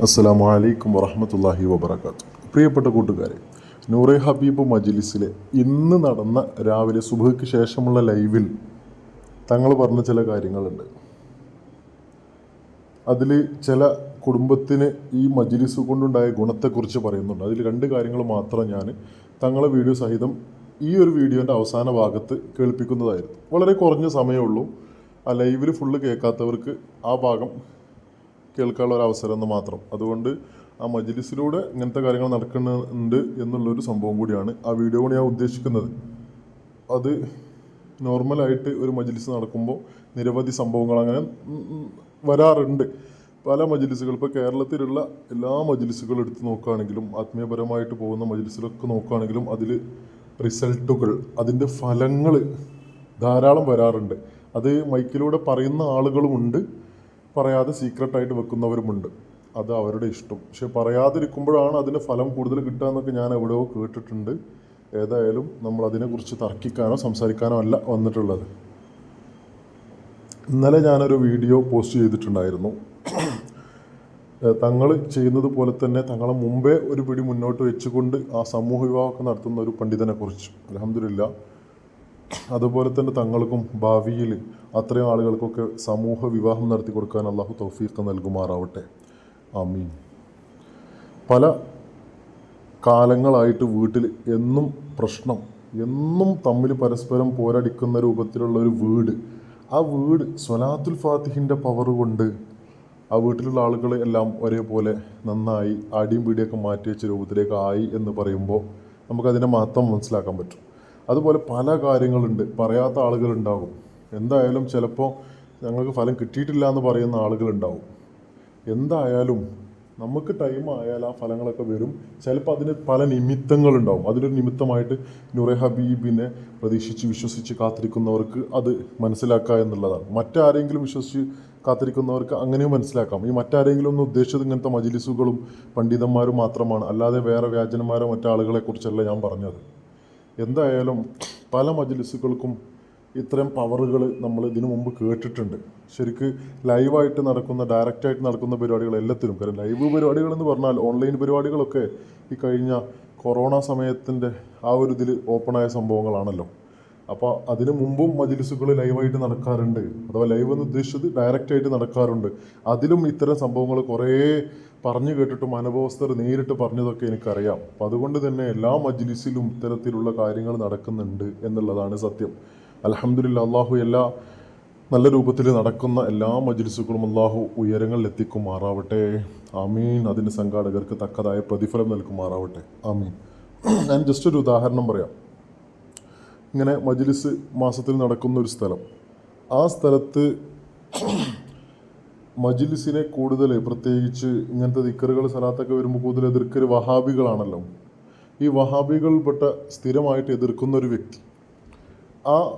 അസ്സലാമു അലൈക്കും വറഹമത്തല്ലാഹി വബർക്കാത്തു പ്രിയപ്പെട്ട കൂട്ടുകാരെ നൂറെ ഹബീബ് മജ്ലിസിലെ ഇന്ന് നടന്ന രാവിലെ സുബഹയ്ക്ക് ശേഷമുള്ള ലൈവിൽ തങ്ങൾ പറഞ്ഞ ചില കാര്യങ്ങളുണ്ട്. അതിൽ ചില കുടുംബത്തിന് ഈ മജ്ലിസ് കൊണ്ടുണ്ടായ ഗുണത്തെക്കുറിച്ച് പറയുന്നുണ്ട്. അതിൽ രണ്ട് കാര്യങ്ങൾ മാത്രം ഞാൻ തങ്ങളെ വീഡിയോ സഹിതം ഈ ഒരു വീഡിയോന്റെ അവസാന ഭാഗത്ത് കേൾപ്പിക്കുന്നതായിരുന്നു. വളരെ കുറഞ്ഞ സമയമുള്ളൂ. ആ ലൈവിൽ ഫുള്ള് കേൾക്കാത്തവർക്ക് ആ ഭാഗം കേൾക്കാനുള്ള ഒരു അവസരം എന്ന് മാത്രം. അതുകൊണ്ട് ആ മജ്ലിസിലൂടെ ഇങ്ങനത്തെ കാര്യങ്ങൾ നടക്കുന്നുണ്ട് എന്നുള്ളൊരു സംഭവം കൂടിയാണ് ആ വീഡിയോ കൂടി ഞാൻ ഉദ്ദേശിക്കുന്നത്. അത് നോർമലായിട്ട് ഒരു മജ്ലിസ് നടക്കുമ്പോൾ നിരവധി സംഭവങ്ങൾ അങ്ങനെ വരാറുണ്ട്. പല മജ്ലിസുകൾ ഇപ്പോൾ കേരളത്തിലുള്ള എല്ലാ മജ്ലിസുകളും എടുത്ത് നോക്കുകയാണെങ്കിലും ആത്മീയപരമായിട്ട് പോകുന്ന മജ്ലിസിലൊക്കെ നോക്കുകയാണെങ്കിലും അതിൽ റിസൾട്ടുകൾ അതിന്റെ ഫലങ്ങൾ ധാരാളം വരാറുണ്ട്. അത് മൈക്കിലൂടെ പറയുന്ന ആളുകളുമുണ്ട് പറയാതെ സീക്രട്ടായിട്ട് വെക്കുന്നവരുമുണ്ട്. അത് അവരുടെ ഇഷ്ടം. പക്ഷെ പറയാതിരിക്കുമ്പോഴാണ് അതിന് ഫലം കൂടുതൽ കിട്ടുക എന്നൊക്കെ ഞാൻ എവിടെയോ കേട്ടിട്ടുണ്ട്. ഏതായാലും നമ്മൾ അതിനെക്കുറിച്ച് തർക്കിക്കാനോ സംസാരിക്കാനോ അല്ല വന്നിട്ടുള്ളത്. ഇന്നലെ ഞാനൊരു വീഡിയോ പോസ്റ്റ് ചെയ്തിട്ടുണ്ടായിരുന്നു. തങ്ങൾ ചെയ്യുന്നത് പോലെ തന്നെ തങ്ങളെ മുമ്പേ ഒരു പിടി മുന്നോട്ട് വെച്ചുകൊണ്ട് ആ സമൂഹ വിവാഹമൊക്കെ നടത്തുന്ന ഒരു പണ്ഡിതനെക്കുറിച്ച്. അലഹമില്ല അതുപോലെ തന്നെ തങ്ങൾക്കും ഭാവിയിൽ അത്രയും ആളുകൾക്കൊക്കെ സമൂഹ വിവാഹം നടത്തി കൊടുക്കാൻ അള്ളാഹു തൗഫീഖ് നൽകുമാറാവട്ടെ. ആമീൻ. പല കാലങ്ങളായിട്ട് വീട്ടിൽ എന്നും പ്രശ്നം എന്നും തമ്മിൽ പരസ്പരം പോരടിക്കുന്ന രൂപത്തിലുള്ള ഒരു വീട്. ആ വീട് സ്വലാത്തുൽ ഫാത്തിഹിന്റെ പവർ കൊണ്ട് ആ വീട്ടിലുള്ള ആളുകൾ എല്ലാം ഒരേപോലെ നന്നായി അടിയും പിടിയൊക്കെ മാറ്റി വെച്ച രൂപത്തിലേക്ക് ആയി എന്ന് പറയുമ്പോൾ നമുക്കതിന്റെ മഹത്വം മനസ്സിലാക്കാൻ പറ്റും. അതുപോലെ പല കാര്യങ്ങളുണ്ട്. പറയാത്ത ആളുകളുണ്ടാകും എന്തായാലും ചിലപ്പോൾ ഞങ്ങൾക്ക് ഫലം കിട്ടിയിട്ടില്ല എന്ന് പറയുന്ന ആളുകളുണ്ടാവും. എന്തായാലും നമുക്ക് ടൈം ആയാൽ ആ ഫലങ്ങളൊക്കെ വരും. ചിലപ്പോൾ അതിന് പല നിമിത്തങ്ങളുണ്ടാവും. അതിനൊരു നിമിത്തമായിട്ട് നുറെ ഹബീബിനെ പ്രതീക്ഷിച്ച് വിശ്വസിച്ച് കാത്തിരിക്കുന്നവർക്ക് അത് മനസ്സിലാക്കുക എന്നുള്ളതാണ്. മറ്റാരെങ്കിലും വിശ്വസിച്ച് കാത്തിരിക്കുന്നവർക്ക് അങ്ങനെയും മനസ്സിലാക്കാം. ഈ മറ്റാരെങ്കിലും ഒന്നും ഉദ്ദേശിച്ചത് ഇങ്ങനത്തെ മജിലിസുകളും പണ്ഡിതന്മാരും മാത്രമാണ്. അല്ലാതെ വേറെ വ്യാജന്മാരോ മറ്റാളുകളെ കുറിച്ചല്ല ഞാൻ പറഞ്ഞത്. എന്തായാലും പല മജ്ലിസുകൾക്കും ഇത്തരം പവറുകൾ നമ്മൾ ഇതിനു മുമ്പ് കേട്ടിട്ടുണ്ട്. ശരിക്ക് ലൈവായിട്ട് നടക്കുന്ന ഡയറക്റ്റായിട്ട് നടക്കുന്ന പരിപാടികൾ എല്ലാത്തിലും. കാരണം ലൈവ് പരിപാടികളെന്ന് പറഞ്ഞാൽ ഓൺലൈൻ പരിപാടികളൊക്കെ ഈ കഴിഞ്ഞ കൊറോണ സമയത്തിന്റെ ആ ഒരു ഇതിൽ ഓപ്പണായ സംഭവങ്ങളാണല്ലോ. അപ്പോൾ അതിന് മുമ്പും മജിലിസുകൾ ലൈവായിട്ട് നടക്കാറുണ്ട്. അഥവാ ലൈവ് എന്ന് ഉദ്ദേശിച്ചത് ഡയറക്റ്റായിട്ട് നടക്കാറുണ്ട്. അതിലും ഇത്തരം സംഭവങ്ങൾ കുറേ പറഞ്ഞു കേട്ടിട്ടും അനുഭവസ്ഥർ നേരിട്ട് പറഞ്ഞതൊക്കെ എനിക്കറിയാം. അപ്പം അതുകൊണ്ട് തന്നെ എല്ലാ മജ്ലിസിലും ഇത്തരത്തിലുള്ള കാര്യങ്ങൾ നടക്കുന്നുണ്ട് എന്നുള്ളതാണ് സത്യം. അലഹമില്ല അള്ളാഹു എല്ലാ നല്ല രൂപത്തിൽ നടക്കുന്ന എല്ലാ മജ്ലിസുകളും അള്ളാഹു ഉയരങ്ങളിൽ എത്തിക്കുമാറാവട്ടെ. ആമീൻ. അതിന് സംഘാടകർക്ക് തക്കതായ പ്രതിഫലം നൽകുമാറാവട്ടെ. ആമീൻ. ഞാൻ ജസ്റ്റ് ഒരു ഉദാഹരണം പറയാം. ഇങ്ങനെ മജ്ലിസ് മാസത്തിൽ നടക്കുന്ന ഒരു സ്ഥലം. ആ സ്ഥലത്ത് മജ്ലിസിനെ കൂടുതൽ പ്രത്യേകിച്ച് ഇങ്ങനത്തെ ദിക്കറുകൾ സ്ഥലത്തൊക്കെ വരുമ്പോൾ കൂടുതൽ എതിർക്കൽ വഹാബികളാണല്ലോ. ഈ വഹാബികൾപ്പെട്ട സ്ഥിരമായിട്ട് എതിർക്കുന്ന ഒരു വ്യക്തി. ആ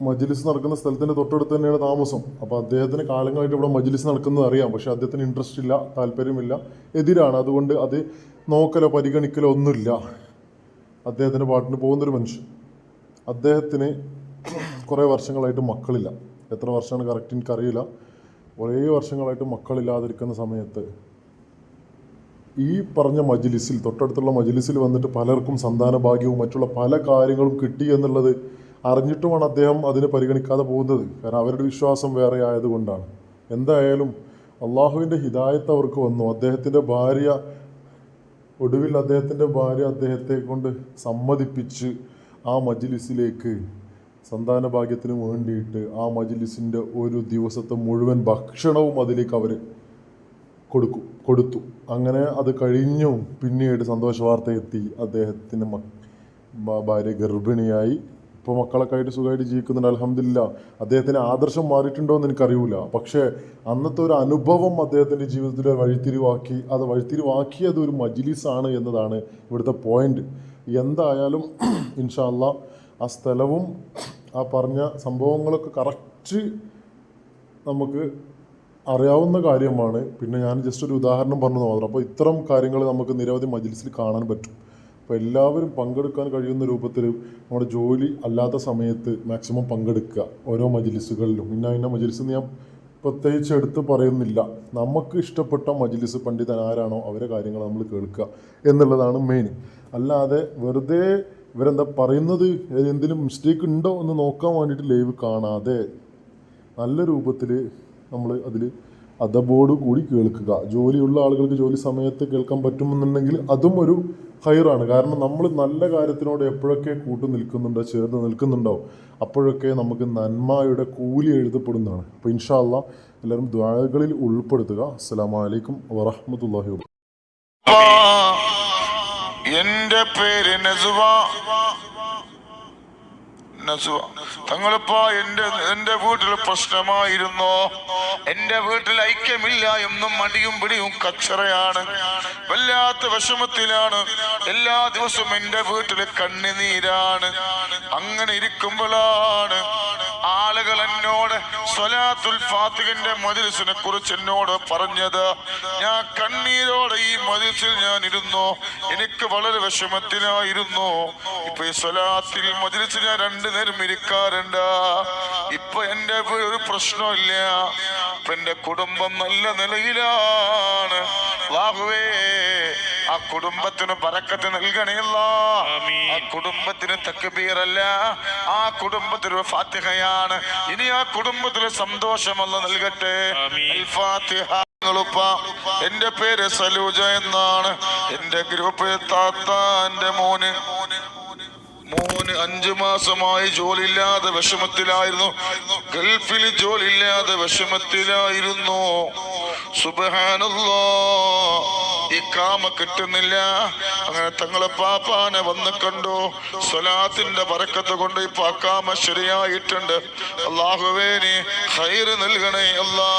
മജ്ലിസ് നടക്കുന്ന സ്ഥലത്തിന്റെ തൊട്ടടുത്ത് തന്നെയാണ് താമസം. അപ്പോൾ അദ്ദേഹത്തിന് കാലങ്ങളായിട്ട് ഇവിടെ മജ്ലിസ് നടക്കുന്നത് അറിയാം. പക്ഷേ അദ്ദേഹത്തിന് ഇൻട്രസ്റ്റ് ഇല്ല താല്പര്യമില്ല എതിരാണ്. അതുകൊണ്ട് അത് നോക്കലോ പരിഗണിക്കലോ ഒന്നുമില്ല. അദ്ദേഹത്തിന്റെ പാട്ടിന് പോകുന്നൊരു മനുഷ്യൻ. അദ്ദേഹത്തിന് കുറേ വർഷങ്ങളായിട്ട് മക്കളില്ല. എത്ര വർഷമാണ് കറക്റ്റ് എനിക്കറിയില്ല കുറേ വർഷങ്ങളായിട്ട് മക്കളില്ലാതിരിക്കുന്ന സമയത്ത് ഈ പറഞ്ഞ മജിലിസിൽ തൊട്ടടുത്തുള്ള മജിലിസിൽ വന്നിട്ട് പലർക്കും സന്താന ഭാഗ്യവും മറ്റുള്ള പല കാര്യങ്ങളും കിട്ടി എന്നുള്ളത് അറിഞ്ഞിട്ടുമാണ് അദ്ദേഹം അതിനെ പരിഗണിക്കാതെ പോകുന്നത്. കാരണം അവരുടെ വിശ്വാസം വേറെ ആയതുകൊണ്ടാണ്. എന്തായാലും അള്ളാഹുവിന്റെ ഹിദായത്ത് അവർക്ക് വന്നു. അദ്ദേഹത്തിന്റെ ഭാര്യ ഒടുവിൽ അദ്ദേഹത്തിന്റെ ഭാര്യ അദ്ദേഹത്തെ കൊണ്ട് സമ്മതിപ്പിച്ച് ആ മജ്ലിസിലേക്ക് സന്താന ഭാഗ്യത്തിന് വേണ്ടിയിട്ട് ആ മജ്ലിസിന്റെ ഒരു ദിവസത്തെ മുഴുവൻ ഭക്ഷണവും അതിലേക്ക് അവർ കൊടുക്കും കൊടുത്തു. അങ്ങനെ അത് കഴിഞ്ഞു. പിന്നീട് സന്തോഷ വാർത്ത എത്തി. അദ്ദേഹത്തിന്റെ ഭാര്യ ഗർഭിണിയായി. ഇപ്പോൾ മക്കളൊക്കെ ആയിട്ട് സുഖമായിട്ട് ജീവിക്കുന്നുണ്ട്. അലഹമില്ല അദ്ദേഹത്തിന് ആദർശം മാറിയിട്ടുണ്ടോ എന്ന് എനിക്കറിയില്ല പക്ഷേ അന്നത്തെ ഒരു അനുഭവം അദ്ദേഹത്തിന്റെ ജീവിതത്തിൽ വഴിത്തിരിവാക്കി അത് വഴിത്തിരിവാക്കിയത് ഒരു മജ്ലിസാണ് എന്നതാണ് ഇവിടുത്തെ പോയിന്റ് എന്തായാലും ഇൻഷാല്ല ആ സ്ഥലവും ആ പറഞ്ഞ സംഭവങ്ങളൊക്കെ കറക്റ്റ് നമുക്ക് അറിയാവുന്ന കാര്യമാണ്. പിന്നെ ഞാൻ ജസ്റ്റ് ഒരു ഉദാഹരണം പറഞ്ഞു മാത്രം. അപ്പോൾ ഇത്തരം കാര്യങ്ങൾ നമുക്ക് നിരവധി മജ്ലിസിൽ കാണാൻ പറ്റും. അപ്പോൾ എല്ലാവരും പങ്കെടുക്കാൻ കഴിയുന്ന രൂപത്തിൽ നമ്മുടെ ജോലി അല്ലാത്ത സമയത്ത് മാക്സിമം പങ്കെടുക്കുക ഓരോ മജിലിസുകളിലും. ഇന്ന ഇന്ന മജിലിസ് ഞാൻ പ്രത്യേകിച്ച് എടുത്ത് പറയുന്നില്ല. നമുക്ക് ഇഷ്ടപ്പെട്ട മജിലിസ് പണ്ഡിതൻ ആരാണോ അവരെ കാര്യങ്ങൾ നമ്മൾ കേൾക്കുക എന്നുള്ളതാണ് മെയിൻ അല്ലാതെ വെറുതെ ഇവരെന്താ പറയുന്നത്? എന്തെങ്കിലും മിസ്റ്റേക്ക് ഉണ്ടോ എന്ന് നോക്കാൻ വേണ്ടിയിട്ട് ലൈവ് കാണാതെ നല്ല രൂപത്തിൽ നമ്മൾ അതിൽ അതബോട് കൂടി കേൾക്കുക. ജോലിയുള്ള ആളുകൾക്ക് ജോലി സമയത്ത് കേൾക്കാൻ പറ്റുമെന്നുണ്ടെങ്കിൽ അതും ഒരു ഹൈറാണ്. കാരണം നമ്മൾ നല്ല കാര്യത്തിനോട് എപ്പോഴൊക്കെ കൂട്ടു നിൽക്കുന്നുണ്ടോ ചേർന്ന് നിൽക്കുന്നുണ്ടോ അപ്പോഴൊക്കെ നമുക്ക് നന്മയുടെ കൂലി എഴുതപ്പെടുന്നതാണ്. അപ്പോൾ ഇൻഷാല്ല എല്ലാവരും ദ്വാരകളിൽ ഉൾപ്പെടുത്തുക. അസ്സാം വലൈക്കും വറഹമത്തല്ലാഹി വാ എന്റെ പേര് തങ്ങളിപ്പ എന്റെ എന്റെ വീട്ടിൽ പ്രശ്നമായിരുന്നു. എന്റെ വീട്ടിൽ ഐക്യമില്ല എന്നും മടിയും പിടിയും കച്ചറയാണ്. വല്ലാത്ത വിഷമത്തിലാണ്. എല്ലാ ദിവസവും എന്റെ വീട്ടിൽ കണ്ണുനീരാണ്. അങ്ങനെ ഇരിക്കുമ്പോഴാണ് ആളുകൾ എന്നോട് സ്വലാത്തുൽ ഫാത്തിഹന്റെ മജിലിസിനെ കുറിച്ച് എന്നോട് പറഞ്ഞത് ഞാൻ കണ്ണീരോടെ ഈ മജിലിസിൽ ഞാൻ ഇരുന്നു. എനിക്ക് വളരെ വിഷമത്തിലായിരുന്നു. ഇപ്പൊ ഈ സ്വലാത്തിൽ മജിലിസ് ഞാൻ രണ്ടു നേരം ഇരിക്കാറുണ്ട്. ഇപ്പൊ എന്റെ ഒരു പ്രശ്നമില്ല ഇപ്പൊ എന്റെ കുടുംബം നല്ല നിലയിലാണ്. അല്ലാഹുവേ ആ കുടുംബത്തിന് പരക്കത്ത് നൽകണേല്ലാ കുടുംബത്തിന് തക്ബീറല്ല. ആ കുടുംബത്തിന് ഫാത്തിഹയാണ്. ഇനി ആ കുടുംബത്തിന് സന്തോഷമല്ല നൽകട്ടെ. ഫാത്തിഹ. എന്റെ പേര് സലൂജ എന്നാണ്. എന്റെ ഗ്രൂപ്പ് താത്താന്റെ മോന്. മോന് അഞ്ചു മാസമായി ജോലിയില്ലാതെ വിഷമത്തിലായിരുന്നു. ഗൾഫിൽ ജോലിയില്ലാതെ വിഷമത്തിലായിരുന്നു. സുബഹാനല്ലോ. ഈ കാമ കിട്ടുന്നില്ല. അങ്ങനെ തങ്ങളെ പാപ്പാനെ വന്ന് കണ്ടു. സ്വലാത്തിന്റെ പറക്കത്ത് കൊണ്ട് ഇപ്പൊ ആ കാമ ശരിയായിട്ടുണ്ട്. അള്ളാഹുവേനി ഹൈറ് നൽകണേ അല്ലാ.